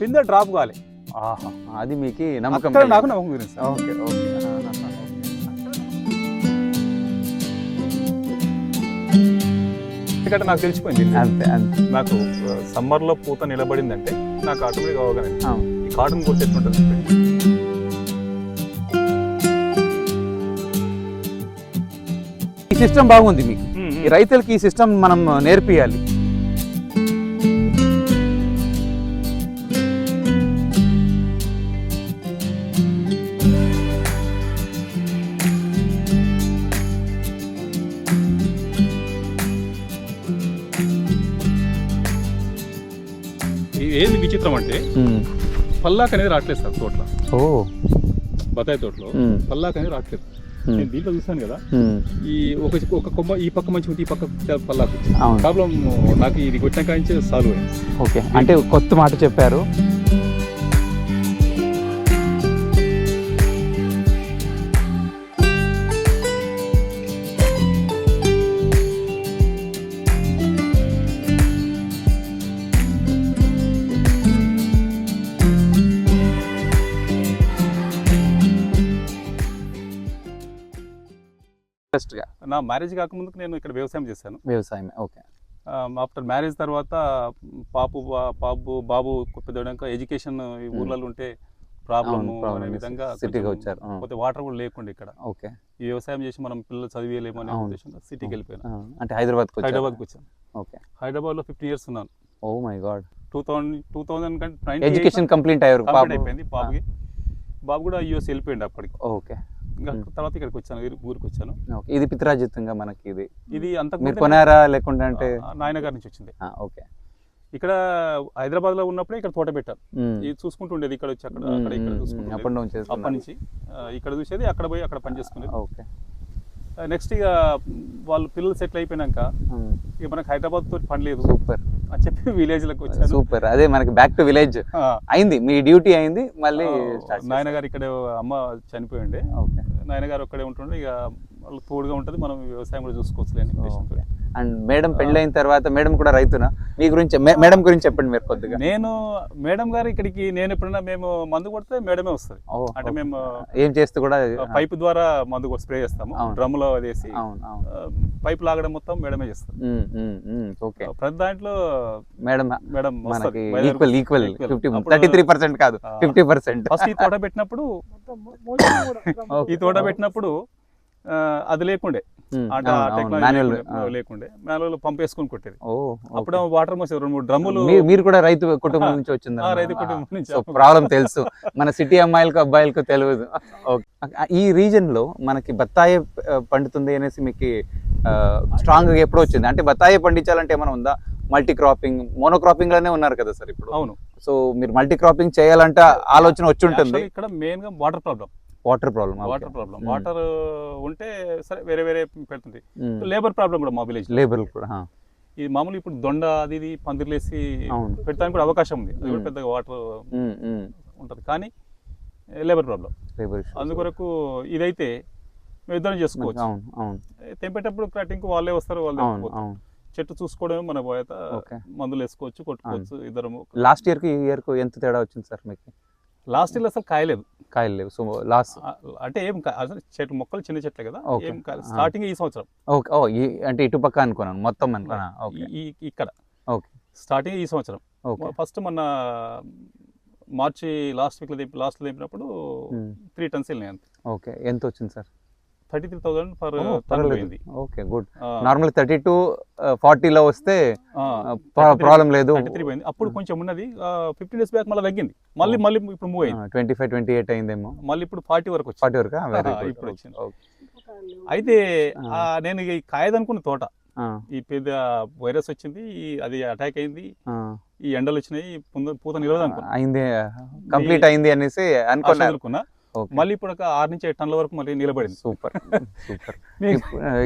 పిందె డ్రాప్ కావాలి ఆహా అది మీకు నమ్మకం. నాకు నమ్మకం గురించి ఓకే ఓకే. ఎందుకంటే నాకు తెలిసిపోయింది. అంతే అంతే. నాకు సమ్మర్లో పూత నిలబడిందంటే నాకు ఆటోమేటిక్ అవగానే. ఈ కాటన్ గుర్తు ఎట్లుంటుంది ఈ సిస్టమ్ బాగుంది మీకు. ఈ రైతులకి ఈ సిస్టమ్ మనం నేర్పియాలి. విచిత్రం అంటే పల్లాక్ అనేది రావట్లేదు సార్ తోటలో. ఓ. బత్తాయి తోటలో. పల్లాక్ అనేది రావట్లేదు. నేను దీంట్లో చూస్తాను కదా. ఈ ఒక ఒక కొమ్మ ఈ పక్క మంచి ఈ పక్క పల్లాకు. ప్రాబ్లం నాకు ఇది కొట్టిన కాంచే సాల్వ్ అయింది. ఓకే. అంటే కొత్త మాట చెప్పారు. మ్యారేజ్ కాకముందుకు నేను ఇక్కడ వ్యవసాయం చేశాను. వ్యవసాయమే ఓకే. ఆఫ్టర్ మ్యారేజ్ తర్వాత పాపు బాబు బాబు పెద్దగా ఎడ్యుకేషన్ ఈ ఊర్లలో ఉంటే ప్రాబ్లమ్. అనే విధంగా సిటీకి వచ్చారు. పోతే వాటర్ కూడా లేకుండా ఇక్కడ. ఓకే. ఈ వ్యవసాయం చేసి మనం పిల్లలు చదివేయలేము అనే. ఉద్దేశంలో సిటీకి వెళ్ళిపోయాను. అంటే హైదరాబాద్కి హైదరాబాద్కి వచ్చాను. ఓకే. హైదరాబాద్లో ఫిఫ్టీన్ ఇయర్స్ ఉన్నాను. ఓ my god two thousand two thousand కంటే ఎడ్యుకేషన్ కంప్లీట్ అయ్యారు అయిపోయింది బాబుకి బాబు కూడా యూఎస్ వెళ్ళిపోయింది అప్పటికి. ఓకే. ఇంకా. తర్వాత ఇక్కడికి వచ్చాను ఊరి- ఊరికి వచ్చాను ఇది పిత్రాజిత్తంగా మనకి ఇది. ఇది అంతకు మీరు కొనారా లేకుంటే అంటే? ఆ, నాయన గారి నుంచి వచ్చింది. ఓకే. ఇక్కడ హైదరాబాద్లో ఉన్నప్పుడే ఇక్కడ తోట పెట్టాను మ్మ్. ఇది చూసుకుంటుండేది ఇక్కడ వచ్చి అక్కడ అక్కడ ఇక్కడ డౌన్ అప్పటి నుంచి ఇక్కడ చూసేది అక్కడ పోయి అక్కడ పని చేసుకునేది. ఓకే. నెక్స్ట్ ఇక వాళ్ళు పిల్లలు సెటిల్ అయిపోయినాక. ఇక మనకు హైదరాబాద్ తోటి పని లేదు. సూపర్. అని చెప్పి విలేజ్లకు వచ్చాను సూపర్. అదే మనకి బ్యాక్ టు విలేజ్. అయింది. మీ డ్యూటీ అయింది. మళ్ళీ నాయన గారు ఇక్కడ అమ్మ చనిపోయి ఉండే ఓకే. నాయన గారు ఒక్కడే ఉంటుండే ఇక వాళ్ళు తోడుగా ఉంటుంది మనం వ్యవసాయం కూడా చూసుకోవచ్చు ఓకే. అండ్ మేడం పెళ్ళైన తర్వాత మేడం కూడా రైతునా? మీ గురించి మేడం గురించి చెప్పండి మీరు కొద్దిగా. నేను మేడం గారు ఇక్కడికి నేను ఎప్పుడైనా మేము మందు కొడితే మేడమే వస్తుంది. అంటే. మేము ఏం చేస్తూ కూడా పైప్ ద్వారా మందు స్ప్రే చేస్తాము. డ్రమ్లో వేసి అవును అవును. ఆ, పైప్ లాగడం మొత్తం మేడమే ఓకే. ప్రతి దాంట్లో మేడం మేడం మనకి. Equal equal thirty three percent కాదు. ఫిఫ్టీ పర్సెంట్ ఫస్ట్ ఈ తోట పెట్టినప్పుడు ఈ తోట పెట్టినప్పుడు అది లేకుండే. లేకుండే- మాన్యువల్ పంప్ వేసుకొని కొట్టేది. ఓ అప్పుడు వాటర్ మోసేది రెండు మూడు డ్రమ్ములు మీరు- కూడా రైతు కుటుంబం నుంచి వచ్చింది రైతు కుటుంబం నుంచి. ప్రాబ్లం తెలుసు. మన సిటీ అమ్మాయిలకు అబ్బాయిలకు తెలియదు. ఈ రీజన్లో మనకి బత్తాయి పండుతుంది అనేసి మీకు స్ట్రాంగ్గా ఎప్పుడు వచ్చింది. అంటే బత్తాయి పండించాలంటే ఏమైనా ఉందా? మల్టీ క్రాపింగ్ మోనో క్రాపింగ్లోనే ఉన్నారు కదా సార్ ఇప్పుడు. అవును. సో మీరు మల్టీ క్రాపింగ్ చేయాలంటే ఆలోచన వచ్చి ఉంటుంది. ఇక్కడ మెయిన్గా water problem. Water problem water problem water ఉంటే సరే వేరే వేరే పెడుతుంది. లేబర్ ప్రాబ్లం కూడా మా విలేజ్ లేబర్ కూడా ఇది మామూలు ఇప్పుడు దొండ అది ఇది పందిర్లేసి. పెట్టడానికి కూడా అవకాశం ఉంది. అది కూడా మ్మ్. పెద్దగా వాటర్ ఉంటుంది. కానీ లేబర్ ప్రాబ్లం లేబర్. అందుకొరకు ఇదైతే మేము ఇద్దరం చేసుకోవచ్చు. తెంపేటప్పుడు కటింగ్ వాళ్ళే వస్తారు వాళ్ళే చెట్టు చూసుకోవడమే మన పోయేత ఓకే. మందులు వేసుకోవచ్చు కొట్టుకోవచ్చు ఇద్దరము. లాస్ట్ ఇయర్కి ఈ ఇయర్కు ఎంత తేడా వచ్చింది సార్ మీకు? లాస్ట్ ఇయర్ అసలు కాయలేదు కాయలు లేవు సో లాస్ట్ అంటే ఏం చెట్లు మొక్కలు చిన్న చెట్లే కదా. ఏం. స్టార్టింగ్ ఈ సంవత్సరం. ఓకే. ఓ అంటే ఇటు పక్క అనుకున్నాను. మొత్తం అనుకున్నా. ఓకే. ఈ- ఈ- ఇక్కడ. ఓకే. స్టార్టింగ్ ఈ సంవత్సరం. ఓకే. ఫస్ట్ మొన్న మార్చి లాస్ట్ వీక్లో దింపి లాస్ట్లో దింపినప్పుడు. త్రీ టన్స్ వెళ్ళినాయి అంతే. ఓకే. ఎంత వచ్చింది sir? Thirty three thousand per oh, ton పర్వాలేదు. పోయింది. Okay good. Normal thirty to ఫార్టీలో వస్తే ప్రాబ్లం లేదు. 33 పోయింది. అప్పుడు కొంచెం ఉన్నది. ఫిఫ్టీన్ డేస్ బ్యాక్ మళ్ళీ తగ్గింది. మళ్ళీ మళ్ళీ ఇప్పుడు మూవ్ అయింది. ట్వంటీ ఫైవ్ ట్వంటీ ఎయిట్ అయిందేమో. మళ్ళీ ఇప్పుడు ఫార్టీ వరకు ఫార్టీ వరకు? ఇప్పుడు వచ్చింది. అయితే నేను ఈ కాయదనుకున్న తోట ఈ పెద్ద వైరస్ వచ్చింది అది అటాక్ అయింది ఈ ఎండలు వచ్చినాయి పూత నిలవదు అనుకున్నా అయింది కంప్లీట్ అయింది అనేసి అనుకున్నా. మళ్ళీ ఇప్పుడు ఒక ఆరు నుంచి టన్నుల వరకు మళ్ళీ నిలబడింది సూపర్. సూపర్.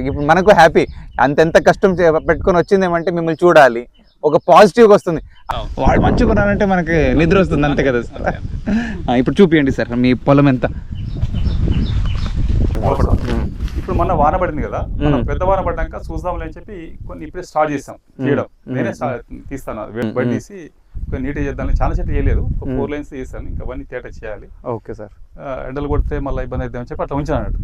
ఇప్పుడు మనకు హ్యాపీ. అంతెంత కష్టం పెట్టుకొని వచ్చిందేమంటే మిమ్మల్ని చూడాలి. ఒక పాజిటివ్ వస్తుంది. వాడు మంచిగా ఉన్నారంటే మనకి నిద్ర వస్తుంది అంతే కదా సార్? ఇప్పుడు చూపియండి సార్ మీ పొలం ఎంత? ఇప్పుడు మొన్న వాన పడింది కదా. పెద్ద వాన పడ్డాక చూద్దాంలే అని చెప్పి కొన్ని ఇప్పుడే స్టార్ట్ చేసాం. తీయడం మ్మ్. నేనే తీస్తాను. బడి తీసి నీట్గా చేద్దాం చాలా చెట్లు చేయలేదు. ఫోర్ లైన్స్ చేశాను. ఇంకా అవన్నీ తేట చేయాలి. Okay sir. ఎండలు కొడితే మళ్ళీ ఇబ్బంది అవుతుందని చెప్పి అట్లా ఉంచాను అన్నట్టు.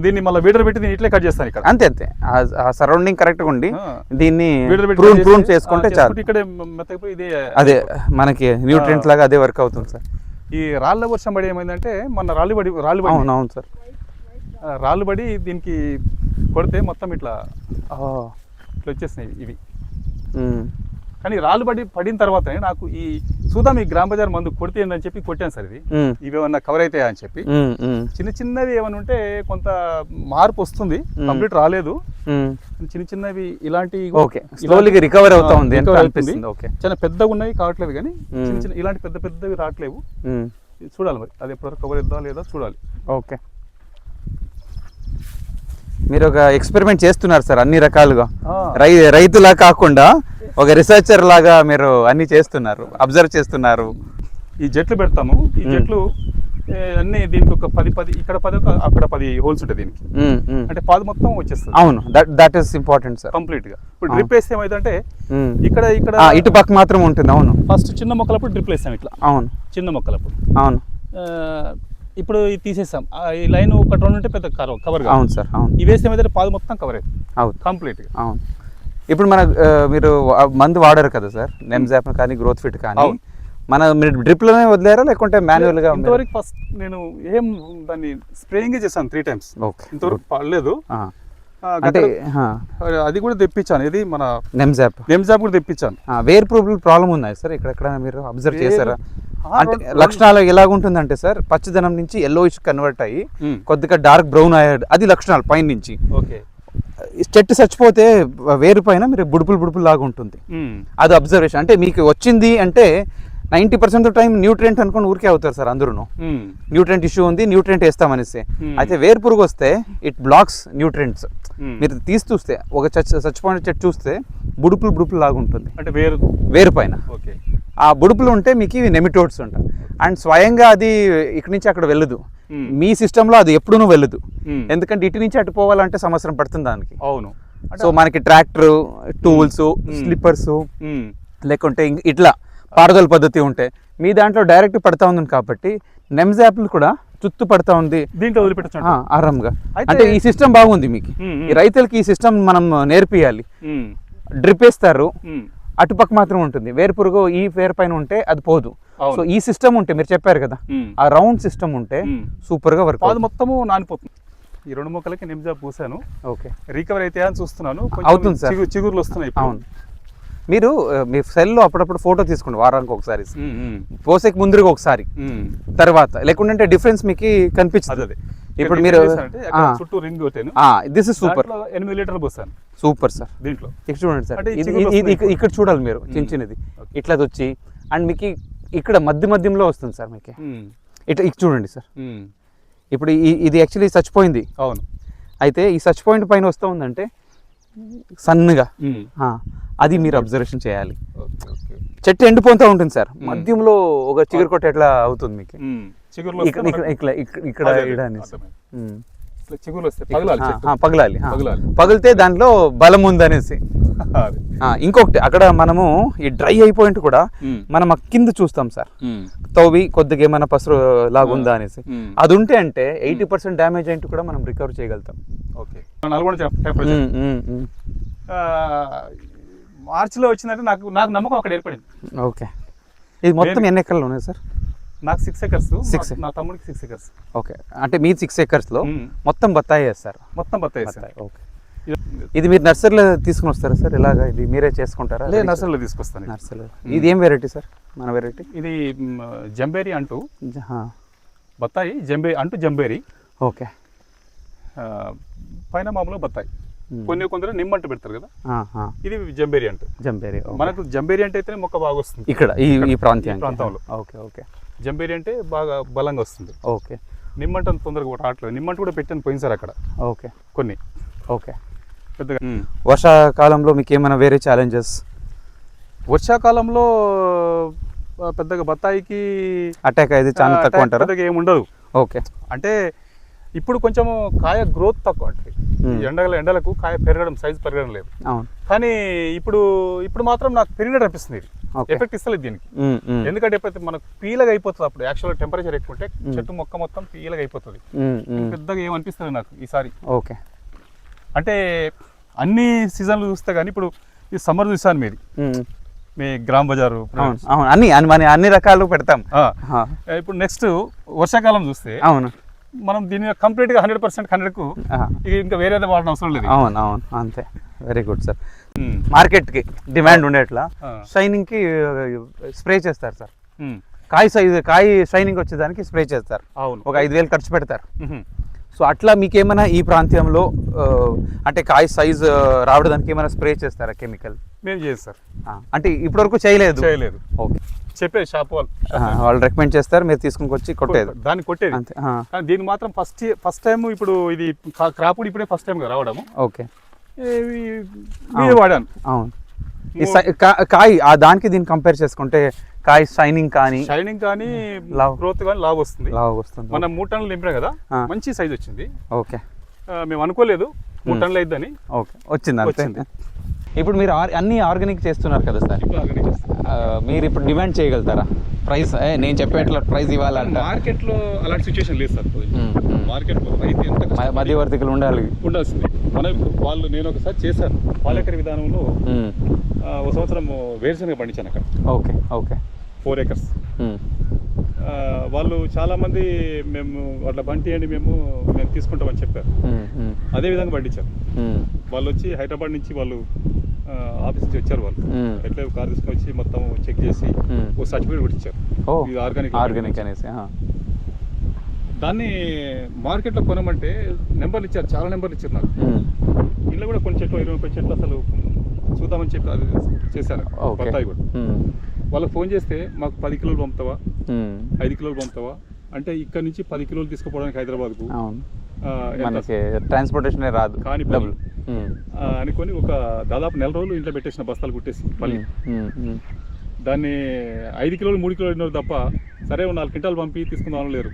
దీన్ని మళ్ళీ వీడర్ పెట్టి దీన్ని ఇట్లే కట్ చేస్తాను ఇక్కడ. అంతే అంతే. ఆ- సరౌండింగ్ కరెక్ట్గా ఉండి ఆ. దీన్ని ప్రూన్ చేసుకుంటే చాలు. ఇక్కడే మెత్తకపోయి ఇదే అదే మనకి న్యూట్రియంట్ లాగా అదే వర్క్ అవుతుంది సార్. ఈ రాళ్ళ వర్షం పడి ఏమైందంటే మొన్న రాళ్ళు పడి రాళ్ళు పడి అవును అవును సార్. రాళ్ళు పడి దీనికి కొడితే మొత్తం ఇట్లా ఇట్లా వచ్చేసినాయి ఇవి. కానీ రాళ్ళు పడి పడిన తర్వాతనే నాకు ఈ చూద్దాం ఈ గ్రామ బజార్ మందు కొడితే ఏందని చెప్పి కొట్టాను సార్ ఇది. ఇవి ఏమన్నా కవర్ అవుతాయా అని చెప్పి. చిన్న చిన్నవి ఏమైనా ఉంటే కొంత మార్పు వస్తుంది. కంప్లీట్ రాలేదు. చిన్న చిన్నవి ఇలాంటి రికవర్ అవుతా ఉంది చాలా పెద్దగా ఉన్నాయి కావట్లేదు కానీ. చిన్న చిన్న ఇలాంటి పెద్ద పెద్దవి రావట్లేవు. చూడాలి మరి. అది ఎప్పటివరకు కవర్ అవుతుందా లేదా చూడాలి. ఓకే. మీరు ఒక ఎక్స్పెరిమెంట్ చేస్తున్నారు సార్ అన్ని రకాలుగా. రై రైతులా కాకుండా ఒక రిసర్చర్ లాగా మీరు అన్ని చేస్తున్నారు అబ్జర్వ్ చేస్తున్నారు. ఈ జట్లు పెడతాము. ఈ. జట్లు అన్ని దీనికి ఒక పది పది ఇక్కడ పది ఒక అక్కడ పది హోల్స్ ఉంటాయి దీనికి. అంటే పాదు మొత్తం వచ్చేస్తుంది. అవును that that is important sir కంప్లీట్గా. ఇప్పుడు. డ్రిప్ వేస్తే ఏమైందంటే ఇక్కడ ఇక్కడ ఇటు పక్క మాత్రం ఉంటుంది అవును. ఫస్ట్ చిన్న మొక్కలప్పుడు డ్రిప్ వేస్తాం ఇట్లా. అవును. చిన్న మొక్కలప్పుడు. అవును. ఇప్పుడు ఇది తీసేస్తాం. ఆ, ఈ లైన్ ఒక రెండు ఉంటే పెద్ద కవర్ కవర్ అవును సార్ అవును. ఇవి వేస్తే ఏమైతే పాదు మొత్తం కవర్ అవుతుంది. అవును. కంప్లీట్గా. అవును. ఇప్పుడు మన మీరు మందు వాడారు కదా సార్? నెమ్జాప్ కానీ గ్రోత్ ఫిట్ కానీ. మన మీరు డ్రిప్లోనే వదిలేరా లేకుంటే మాన్యువల్గా ఇంతవరకు ఫస్ట్ నేను ఏం దాన్ని స్ప్రేయింగ్ చేశాను త్రీ టైమ్స్ ఓకే ఇంతవరకు పడలేదు. అంటే అది కూడా తెప్పించాను. ఇది మన నెమ్జాప్ నెమ్జాబ్ కూడా తెప్పించాను. వేర్ ప్రూఫ్ ప్రాబ్లం ఉన్నాయి సార్? ఇక్కడ మీరు అబ్జర్వ్ చేశారా? అంటే లక్షణాలు ఎలాగుంటుందంటే సార్ పచ్చదనం నుంచి ఎల్లోయిష్ కన్వర్ట్ అయ్యి మ్మ్. కొద్దిగా డార్క్ బ్రౌన్ అయ్యాడు అది లక్షణాలు పైన నుంచి ఓకే. చెట్టు చచ్చిపోతే వేరు పైన మీరు బుడుపులు బుడుపులు లాగా ఉంటుంది. అది అబ్జర్వేషన్ అంటే మీకు వచ్చింది అంటే నైంటీ పర్సెంట్ టైం న్యూట్రియంట్ అనుకుని ఊరికే అవుతారు సార్ అందరూ. న్యూట్రియంట్ ఇష్యూ ఉంది న్యూట్రియంట్ వేస్తామనేసి. అయితే వేరు పురుగు వస్తే ఇట్ బ్లాక్స్ న్యూట్రియంట్స్. మీరు తీసి చూస్తే ఒక చచ్చ చచ్చిపోయిన చెట్టు చూస్తే బుడుపులు బుడుపులు లాగా ఉంటుంది అంటే వేరు వేరు పైన ఓకే ఆ బుడుపులు ఉంటే మీకు ఇవి నెమిటోడ్స్ ఉంటాయి అండ్ స్వయంగా అది ఇక్కడి నుంచి అక్కడ వెళ్ళదు. మీ సిస్టంలో అది ఎప్పుడూ వెళ్ళదు మ్మ్. ఎందుకంటే ఇటు నుంచి అటు పోవాలంటే సంవత్సరం పడుతుంది దానికి అవును సో మనకి ట్రాక్టర్ టూల్స్ Hmm. స్లిప్పర్స్. లేకుంటే ఇట్లా పారుదల పద్ధతి ఉంటాయి మీ దాంట్లో డైరెక్ట్ పడతా ఉంది కాబట్టి నెమ్జాప్లు కూడా చుట్టూ పడతా ఉంది దీంట్లో వదిలిపెట్టచ్చు ఆరాంగా అంటే ఈ సిస్టమ్ బాగుంది మీకు. ఈ రైతులకి ఈ సిస్టమ్ మనం నేర్పియాలి. డ్రిప్ వేస్తారు. అటుపక్క మాత్రం ఉంటుంది వేరు పురుగు ఈ వేరు పైన ఉంటే అది పోదు. సో ఈ సిస్టమ్ ఉంటే మీరు చెప్పారు కదా. ఆ రౌండ్ సిస్టమ్ ఉంటే. సూపర్గా వర్క్ పాదు మొత్తము నానిపోతుంది ఈ రెండు మొక్కలకి నిమ్జా పూసాను ఓకే రికవర్ అయితే అని చూస్తున్నాను అవుతుంది సార్. చిగు- చిగుర్లు వస్తున్నాయి. అవును మీరు మీ సెల్లో అప్పుడప్పుడు ఫోటో తీసుకోండి వారానికి ఒకసారి. పోసేకి ముందుగా ఒకసారి. తర్వాత లేకుంటే డిఫరెన్స్ మీకు కనిపిస్తుంది అదే అదే ఇప్పుడు మీరు. చుట్టూ రింగ్ కొట్టాను దిస్ ఇస్ సూపర్ ఎనిమిది లీటర్లు పోసాను సూపర్ సార్ దీంట్లో. ఇక్కడ చూడండి సార్ ఇది- ఇక్కడ చూడాలి మీరు చిన్న. చిన్నది. ఇట్లా వచ్చి అండ్ మీకు ఇక్కడ మధ్య మధ్యంలో వస్తుంది సార్ మీకు. ఇట్లా ఇక్కడ చూడండి సార్. ఇప్పుడు ఇది యాక్చువల్లీ చచ్చిపోయింది. అవును. అయితే ఈ సచ్ పాయింట్ పైన వస్తూ ఉందంటే సన్నగా. అది మీరు అబ్జర్వేషన్ చేయాలి. Okay okay. చెట్టు ఎండిపోతూ ఉంటుంది సార్. మధ్యంలో ఒక చిగురు కొట్ట ఎట్లా అవుతుంది మీకు. చిగుర్లు ఇక్కడ ఇక్కడ చిగుర్లు పగలాలి. పగిలితే దాంట్లో బలం ఉందనేసి. ఇంకొకటి అక్కడ మనము ఈ డ్రై అయిపోయింట్ కూడా. మనం కింద చూస్తాం సార్. తవ్వి కొద్దిగా ఏమైనా పసరు లాగుందా అనేసి. అది ఉంటే అంటే ఎయిటీ పర్సెంట్ డ్యామేజ్ అయింటి కూడా మనం రికవర్ చేయగలుగుతాం. ఓకే. మార్చిలో వచ్చిందంటే నాకు నాకు నమ్మకం అక్కడ ఏర్పడింది. ఓకే. ఇది మొత్తం ఎన్ని ఎకరాలు ఉన్నాయి సార్? నాకు సిక్స్ ఎకర్స్ Six. నా తమ్ముడికి సిక్స్ ఎకర్స్ ఓకే. అంటే మీ సిక్స్ ఎకర్స్లో. మొత్తం బత్తాయి వేస్తారు మొత్తం బత్తాయి. బత్తాయి ఓకే. ఇది మీరు నర్సరీలో తీసుకుని వస్తారా సార్? ఇలాగా ఇది మీరే చేసుకుంటారా? లేదు నర్సరీలో తీసుకొస్తాను. నర్సరీలో. ఇది ఏం వెరైటీ సార్? మన వెరైటీ ఇది జంబేరి అంటూ బత్తాయి జంబే అంటూ జంబేరి. ఓకే. పైన మామూలుగా బత్తాయి. కొన్ని కొందరు నిమ్మంటూ పెడతారు కదా. ఇది జంబేరి అంటూ. ఓకే. మనకు జంబేరి అంటే అయితేనే మొక్క బాగా వస్తుంది. ఇక్కడ ఈ ప్రాంతం ప్రాంతంలో. Okay okay. జంబేరి అంటే బాగా బలంగా వస్తుంది. ఓకే. నిమ్మంట తొందరగా రావట్లేదు నిమ్మంట కూడా పెట్టాను పోయినసారి అక్కడ. ఓకే. కొన్ని. ఓకే. పెద్దగా వర్షాకాలంలో మీకు ఏమైనా వేరే ఛాలెంజెస్ వర్షాకాలంలో పెద్దగా బత్తాయికి అటాక్ అయితే చాలా తక్కువ అంటారా? పెద్దగా ఏమి ఉండదు. ఓకే. అంటే ఇప్పుడు కొంచెం కాయ గ్రోత్ తక్కువ అంటే Hmm. ఎండల ఎండలకు కాయ పెరగడం సైజు పెరగడం లేదు. కానీ ఇప్పుడు ఇప్పుడు మాత్రం నాకు పెరిగినట్టు అనిపిస్తుంది ఎఫెక్ట్ ఇస్తలేదు దీనికి. ఉమ్, ఉమ్, ఎందుకంటే ఎప్పుడైతే మనకు పీలగా అయిపోతుంది అప్పుడు యాక్చువల్ టెంపరేచర్ ఎక్కువ ఉంటే చెట్టు మొక్క మొత్తం పీలగా అయిపోతుంది. పెద్దగా ఏమనిపిస్తుంది నాకు ఈసారి. ఓకే. అంటే అన్ని సీజన్లు చూస్తే కానీ ఇప్పుడు ఈ సమ్మర్ చూసాను మీది. ఉమ్, మీ గ్రామ్ బజారు అవును అన్ని అన్ని రకాలు పెడతాం. ఇప్పుడు నెక్స్ట్ వర్షాకాలం చూస్తే అవును. మనం దీని కంప్లీట్గా హండ్రెడ్ పర్సెంట్ హండ్రెడ్కు ఆ, ఇక వేరే వాడడం అవసరం లేదు అవును అవును. అంతే. వెరీ గుడ్ సార్ ఉమ్, మార్కెట్కి డిమాండ్ ఉండేట్లా? ఆ, షైనింగ్కి స్ప్రే చేస్తారు సార్ కాయ సైజు కాయ షైనింగ్ వచ్చేదానికి స్ప్రే చేస్తారు. అవును. ఒక ఐదు వేలు ఖర్చు పెడతారు. ఉహుం. సో అట్లా మీకేమైనా ఈ ప్రాంతంలో అంటే కాయ సైజ్ రావడానికి ఏమైనా స్ప్రే చేస్తారా కెమికల్? మేము సార్ అంటే ఇప్పటివరకు చేయలేదు? చేయలేదు. ఓకే. చెప్పే షాప్ వాళ్ళు. వాళ్ళు రికమెండ్ చేస్తారు మీరు తీసుకుని వచ్చి కొట్టేది. దాన్ని కొట్టేది. అంతే దీనికి మాత్రం ఫస్ట్ ఫస్ట్ టైం ఇప్పుడు ఇది క్రాప్ కూడా ఇప్పుడే ఫస్ట్ టైం రావడము. ఓకే. ఇవి వాడాను. అవును. కాయ ఆ దానికి దీన్ని కంపేర్ చేసుకుంటే కాయ షైనింగ్ కానీ షైనింగ్ కానీ లావ్. గ్రోత్ కానీ లావ్ వస్తుంది. లాగా వస్తుంది. మనం మూడు టన్నులు నింపాం కదా. మంచి సైజ్ వచ్చింది. ఓకే. మేము అనుకోలేదు మూడు టన్నులు అయిద్దని ఓకే. వచ్చింది అంతే. ఇప్పుడు మీరు ఆర్- అన్ని ఆర్గానిక్ చేస్తున్నారు కదా సార్? మీరు ఇప్పుడు డిమాండ్ చేయగలుగుతారా? ప్రైస్ నేను చెప్పేట్లా ప్రైస్ ఇవ్వాలంట. మార్కెట్లో అలాంటి సిచ్యువేషన్ లేదు సార్. మార్కెట్లో రైతు ఎంత మధ్యవర్తికులు ఉండాలి. ఉండాల్సింది. మనం వాళ్ళు నేను ఒకసారి చేశాను. పాలేకర్ విధానంలో ఒక సంవత్సరం వేరుశనగ పండించాను అక్కడ. Okay okay. ఫోర్ ఏకర్స్ వాళ్ళు చాలామంది మేము అట్లా బంటియండి మేము మేము తీసుకుంటామని చెప్పారు. అదే విధంగా పండించారు వాళ్ళు వచ్చి హైదరాబాద్ నుంచి వాళ్ళు ఆఫీస్ నుంచి వచ్చారు వాళ్ళు. ఎట్లా కార్ తీసుకొని వచ్చి మొత్తం చెక్ చేసి. ఒక సర్టిఫికేట్ ఓ ఇది ఆర్గానిక్ ఆర్గానిక్ అనేసి దాన్ని మార్కెట్లో కొనమంటే నెంబర్లు ఇచ్చారు చాలా నెంబర్లు ఇచ్చారు నాకు. ఇంట్లో కూడా కొన్ని చెట్లు ఇరవై ముప్పై చెట్లు అసలు చూద్దామని చెప్పి అది చేశాను ఓకే. బత్తాయి కూడా. వాళ్ళకి ఫోన్ చేస్తే మాకు పది కిలోలు పంపుతావా? ఐదు కిలోలు పంపుతావా? అంటే ఇక్కడ నుంచి పది కిలోలు తీసుకుపోవడానికి హైదరాబాద్కు? మనకి ట్రాన్స్పోర్టేషన్ రాదు. కాని. డబ్బులు. అనుకొని ఒక దాదాపు నెల రోజులు ఇంట్లో పెట్టేసిన బస్తాలు కుట్టేసి పల్లి దాన్ని ఐదు కిలోలు మూడు కిలోలు అయినారు తప్ప సరే నాలుగు క్వింటాలు పంపి తీసుకుందాం లేరు.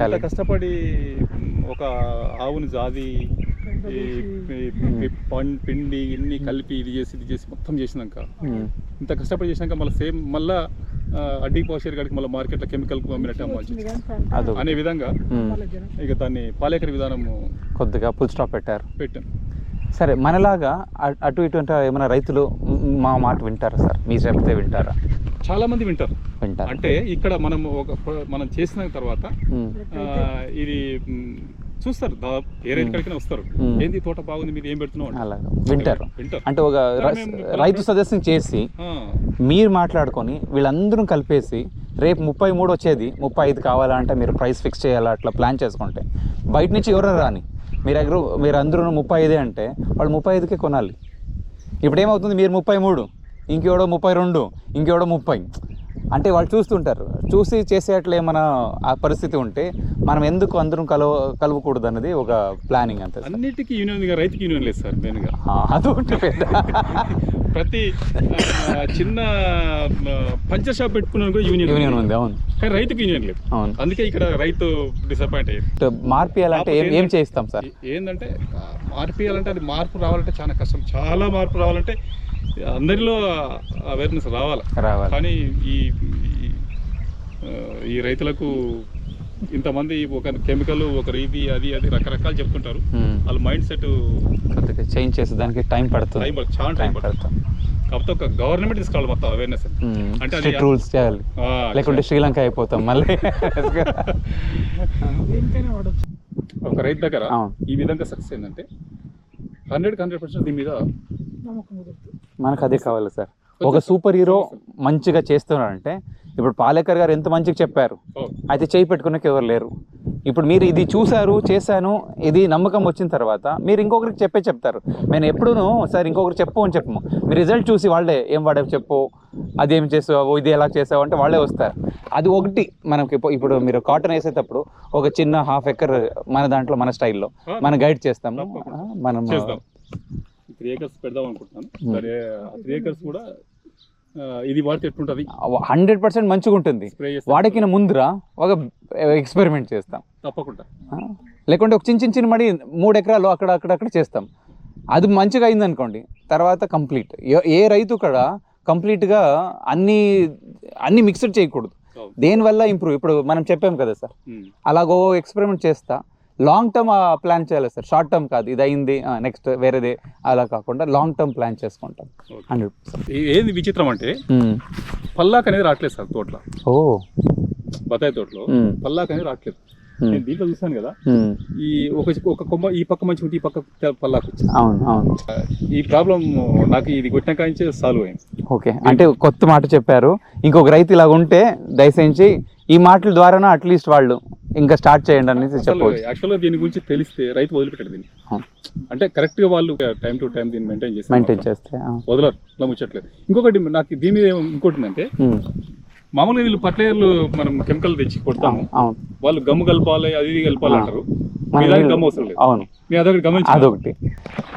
చాలా కష్టపడి ఒక ఆవుని జాది పిండి ఇన్ని కలిపి ఇది చేసి ఇది చేసి మొత్తం చేసినాక ఇంత కష్టపడి చేసినాక మళ్ళీ సేమ్ మళ్ళా అడ్డీ పోషేరు కాడికి మళ్ళీ మార్కెట్లో కెమికల్ అమ్మినట్టు అమ్మాల్సి అది అనే విధంగా ఇక దాన్ని పాలేకర విధానము కొద్దిగా ఫుల్ స్టాప్ పెట్టారు. పెట్టాం. సరే మనలాగా అ- అటు ఇటు అంటే ఏమైనా రైతులు మ్, మా మాట వింటారా సార్? మీరు చెప్తే వింటారా? చాలా మంది వింటారు. వింటారు. అంటే ఇక్కడ మనం ఒక మనం చేసిన తర్వాత ఇది మ్, చూస్తారు. దాదాపు ఏ రైతు కడిగినా వస్తారు. ఏంది తోట బాగుంది మీరు ఏం పెడుతున్నావు అంటే. అలాగా. వింటారు. అంటే ఒక రైతు సదస్సుని చేసి మీరు మాట్లాడుకొని వీళ్ళందరూ కలిపేసి రేపు ముప్పై మూడు వచ్చేది ముప్పై ఐదు కావాలంటే మీరు ప్రైస్ ఫిక్స్ చేయాలా అట్లా ప్లాన్ చేసుకుంటే బయట నుంచి ఎవరైనా రాని మీరు దగ్గర మీరు అందరూ ముప్పై ఐదే అంటే వాళ్ళు ముప్పై ఐదుకే కొనాలి. ఇప్పుడు ఏమవుతుంది మీరు ముప్పై మూడు ఇంకెవడో ముప్పై రెండు ఇంకెవడో ముప్పై. అంటే వాళ్ళు చూస్తుంటారు. చూసి చేసేట్లు ఏమైనా ఆ పరిస్థితి ఉంటే మనం ఎందుకు అందరం కలవ కలవకూడదు అన్నది ఒక ప్లానింగ్ అంతే. అన్నిటికీ యూనియన్ రైతుకి యూనియన్ లేదు సార్ మెయిన్గా ఆ, అదొకటి పెద్ద. ప్రతి చిన్న పంచర్ షాప్ పెట్టుకున్నాను కూడా యూనియన్ యూనియన్ ఉంది అవును. కానీ రైతుకి యూనియన్ లేదు. అవును. అందుకే ఇక్కడ రైతు డిసప్పాయింట్ అయ్యారు. మార్పియాలంటే ఏం ఏం చేయిస్తాం సార్? ఏంటంటే మార్పియాలంటే అది మార్పు రావాలంటే చాలా కష్టం. చాలా మార్పు రావాలంటే అందరిలో అవేర్నెస్ రావాలి? రావాలి. కానీ ఈ ఈ, రైతులకు ఇంతమంది ఒక కెమికల్ ఒక ఇది అది అది రకరకాలు చెప్తుంటారు. వాళ్ళ మైండ్ సెట్ కొద్దిగా చేంజ్ చేసి దానికి టైం పడుతుంది. టైం చాలా టైం పడుతుంది. కాకపోతే ఒక గవర్నమెంట్ తీసుకోవాలి మొత్తం అవేర్నెస్ అంటే అది రూల్స్ చేయాలి. లేకుంటే శ్రీలంక అయిపోతాం మళ్ళీ. ఒక రైతు దగ్గర. ఈ విధంగా సక్సెస్ ఏంటంటే హండ్రెడ్ హండ్రెడ్ పర్సెంట్ దీని మీద మనకు అదే కావాలి సార్. ఒక సూపర్ హీరో మంచిగా చేస్తున్నారంటే ఇప్పుడు పాలేకర్ గారు ఎంత మంచిగా చెప్పారు అయితే చేయి పెట్టుకునేకి ఎవరు లేరు. ఇప్పుడు మీరు ఇది చూశారు చేశాను ఇది నమ్మకం వచ్చిన తర్వాత మీరు ఇంకొకరికి చెప్పే చెప్తారు. నేను ఎప్పుడూను సార్ ఇంకొకరికి చెప్పు అని చెప్పము. మీ రిజల్ట్ చూసి వాళ్ళే ఏం వాడే చెప్పు అది ఏం చేసావు ఇది ఎలా చేసావు అంటే వాళ్ళే వస్తారు. అది ఒకటి మనకి ఇప్పుడు- మీరు కాటన్ వేసేటప్పుడు ఒక చిన్న హాఫ్ ఎకర్ మన దాంట్లో మన స్టైల్లో మనం గైడ్ చేస్తాము. మనం త్రీ ఏకర్స్ పెడదాం అనుకుంటున్నాను. సరే త్రీ ఏకర్స్ కూడా ఇది వాడితే ఎట్లుంటుంది? హండ్రెడ్ పర్సెంట్ మంచిగా ఉంటుంది వాడికిన ముందర ఒక ఎక్స్పెరిమెంట్ చేస్తాం. తప్పకుండా? లేకుంటే ఒక చిన్న చిన్న చిన్న మడి మూడు ఎకరాలు అక్కడ అక్కడ అక్కడ చేస్తాం. అది మంచిగా అయింది అనుకోండి తర్వాత కంప్లీట్. ఏ రైతు కూడా కంప్లీట్గా అన్ని అన్ని మిక్స్డ్ చేయకూడదు. దేనివల్ల ఇంప్రూవ్? ఇప్పుడు మనం చెప్పాం కదా సార్. అలాగో ఎక్స్పెరిమెంట్ చేస్తా. లాంగ్ టర్మ్ ప్లాన్ చేయాలి సార్. షార్ట్ టర్మ్ కాదు. ఇది అయింది నెక్స్ట్ వేరేదే అలా కాకుండా లాంగ్ టర్మ్ ప్లాన్ చేసుకుంటాం. హండ్రెడ్ పర్సెంట్ ఏది విచిత్రం అంటే పల్లాక్ అనేది రావట్లేదు సార్ తోటలో. ఓ. బత్తాయి తోటలో మ్మ్. పల్లాక్ అనేది రావట్లేదు మ్మ్. నేను దీంట్లో చూసాను కదా. ఈ ఒక ఒక కొమ్మ ఈ పక్క మంచి ఉంటే ఈ పక్క పల్లాకు అవును అవును. ఈ ప్రాబ్లం నాకు ఇది కొట్టిన కాంచే సాల్వ్ అయింది. ఓకే. అంటే కొత్త మాట చెప్పారు. ఇంకొక రైతు ఇలాగ ఉంటే దయచేసి ఈ మాటల ద్వారానే అట్లీస్ట్ వాళ్ళు ఇంకా స్టార్ట్ చేయండి అసలు చెప్పవచ్చు. యాక్చువల్గా దీని గురించి తెలిస్తే రైతు వదిలిపెట్టాడు దీన్ని. అంటే కరెక్ట్గా వాళ్ళు టైం టు టైం దీన్ని మెయింటైన్ చేసి మెయింటైన్ చేస్తే. వదలరు ఇలా ముచ్చట్లేదు. ఇంకొకటి నాకు దీని మీద ఇంకోటి మ్మ్. మామూలుగా వీళ్ళు పట్లేయర్లు మనం కెమికల్ తెచ్చి కొడతాము. వాళ్ళు గమ్ము కలపాలి అది ఇది కలపాలి అంటారు అవసరం లేదు. అవును. నేను అదొకటి గమనించాను. అదొకటి.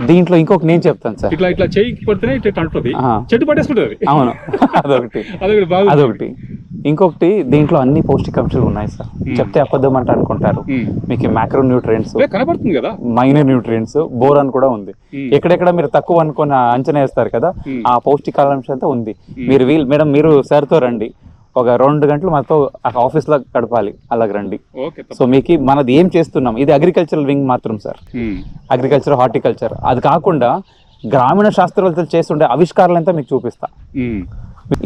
దీంట్లో ఇంకొక నేను చెప్తాను సార్. ఇట్లా ఇట్లా చేయి పడితేనే ఇట్లా అంటుంది. చెట్టు పట్టేసుకుంటుంది. అవును. అదొకటి. అదొకటి బాగా అదొకటి. ఇంకొకటి దీంట్లో అన్ని పౌష్టికాంశాలు ఉన్నాయి సార్. చెప్తే అబద్ధం అంటే అనుకుంటారు. మీకు మ్యాక్రో న్యూట్రియంట్స్ ఏ, కనపడుతుంది కదా? మైనర్ న్యూట్రియంట్స్ బోరాన్ కూడా ఉంది. ఎక్కడెక్కడ మీరు తక్కువ అనుకుని అంచనా వేస్తారు కదా. ఆ పౌష్టికాంశం అంతా ఉంది. మీరు వీల్ మేడం మీరు సార్తో రండి. ఒక రెండు గంటలు మాతో ఆఫీస్లో గడపాలి. అలాగ రండి. సో మీకు మనది ఏం చేస్తున్నాం? ఇది అగ్రికల్చరల్ వింగ్ మాత్రం సార్. అగ్రికల్చర్ హార్టికల్చర్ అది కాకుండా గ్రామీణ శాస్త్రవేత్తలు చేస్తుండే ఆవిష్కారాలంతా మీకు చూపిస్తా.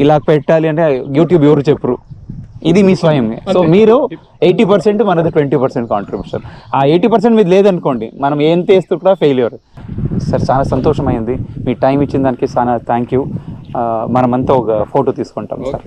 ఇలా పెట్టాలి అంటే యూట్యూబ్ ఎవరు చెప్పరు. ఇది మీ స్వయం. సో మీరు ఎయిటీ పర్సెంట్ మనది ట్వంటీ పర్సెంట్ కాంట్రిబ్యూషన్ ఆ ఎయిటీ పర్సెంట్ మీద లేదనుకోండి మనం ఏం చేస్తూ కూడా ఫెయిల్యూర్ సార్ చాలా సంతోషమైంది. మీ టైం ఇచ్చిన దానికి చాలా థ్యాంక్ యూ మనమంతా ఒక ఫోటో తీసుకుంటాం సార్.